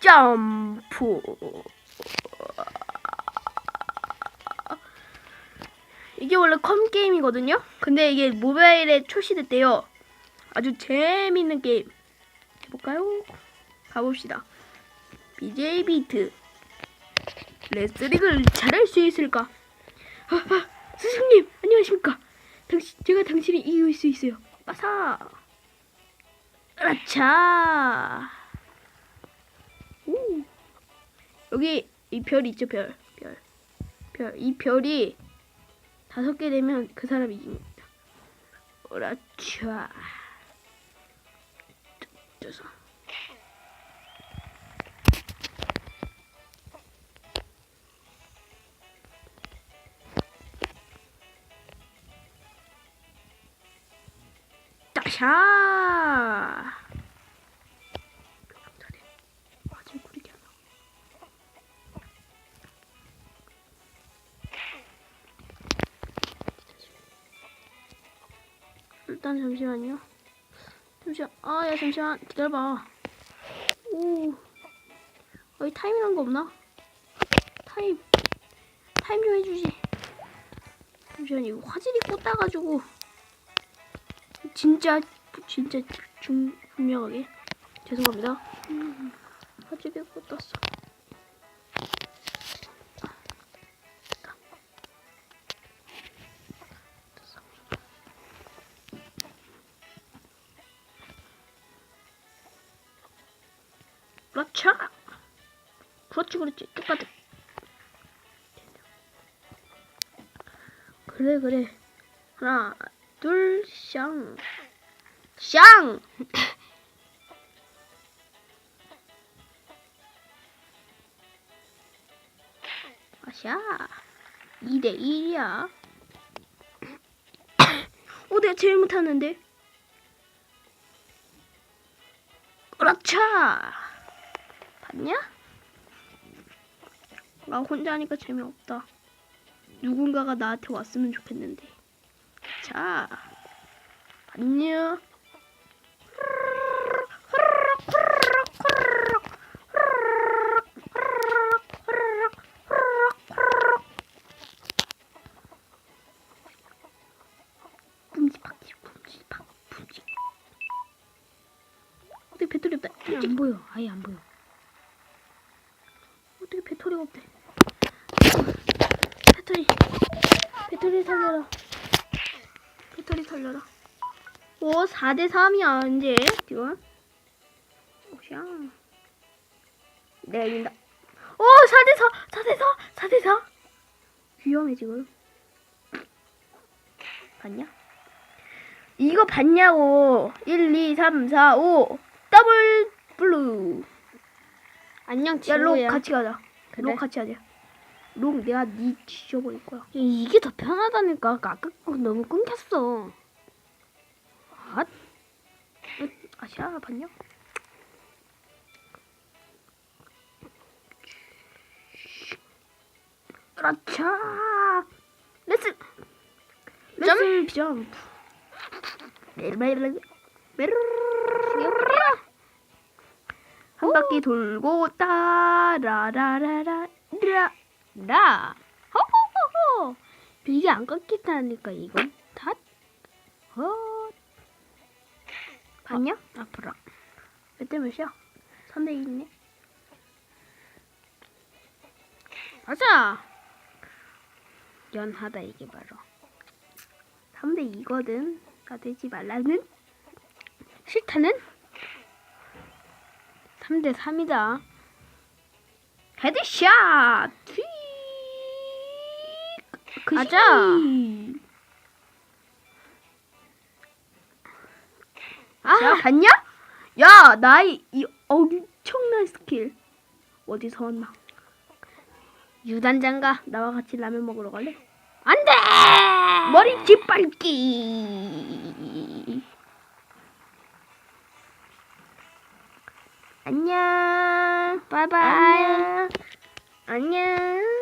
점프. 이게 원래 컴 게임이거든요. 근데 이게 모바일에 출시됐대요. 아주 재밌는 게임. 해볼까요? 가봅시다. BJ 비트. 레슬링을 잘할 수 있을까? 아, 아, 스승님, 안녕하십니까? 당신, 제가 당신을 이길 수 있어요. 빠사. 아차. 여기 이 별 있죠, 별. 별. 별. 이 별이 다섯 개 되면 그 사람이 이깁니다. 오라차. 쪄서. 따샤. 일단 잠시만요. 잠시만. 아, 야, 잠시만. 기다려봐. 오. 어디 타임이란 거 없나? 타임. 타임 좀 해주지. 잠시만, 이거 화질이 꽂아가지고. 진짜, 진짜 중, 분명하게. 죄송합니다. 음, 화질이 꽂았어. 그렇죠. 그렇지, 그렇지. 똑같아. 그래, 그래. 하나, 둘, 샹. 샹! 아샤. 2대 1이야. 어, 내가 제일 못하는데. 그렇죠. 봤냐? 나 혼자 하니까 재미없다. 누군가가 나한테 왔으면 좋겠는데. 자, 없다? 안 보여. 아예 안 보여. 어떻게 배터리가 없대? 배터리, 배터리 살려라. 배터리 살려라. 오, 4대 3이야, 이제. 지금. 오샤. 내가 이긴다. 오, 4대 4, 4대 4, 4대 4. 위험해, 지금. 봤냐? 이거 봤냐고. 1, 2, 3, 4, 5. 더블 블루. 안녕 친구야. 같이 가자. 그래. 록 같이 하자. 록 내가 니 지져버릴 거야. 이- 이게 더 편하다니까. 아까 거 너무 끊겼어. 아, 아시아 봤냐? 그렇죠. 레츠 레츠 점프. 메르메르 메르 한 바퀴 돌고 따라라라라 라 나. 호호호호. 이게 안 끊긴다니까 이건. 다. 어. 봤냐? 앞으로. 몇 대 몇이야? 3대 2네. 맞아. 연하다 이게 바로. 3대 2거든. 나 되지 말라는? 싫다는? 3대 3이다. 헤드샷! 튀! 그 가자. 아, 야, 봤냐? 야, 나의 이 엄청난 스킬. 어디서 왔나? 유단장가. 나와 같이 라면 먹으러 갈래? 안 돼! 머리 짓밟기. 안녕. 바이바이. 안녕. 안녕.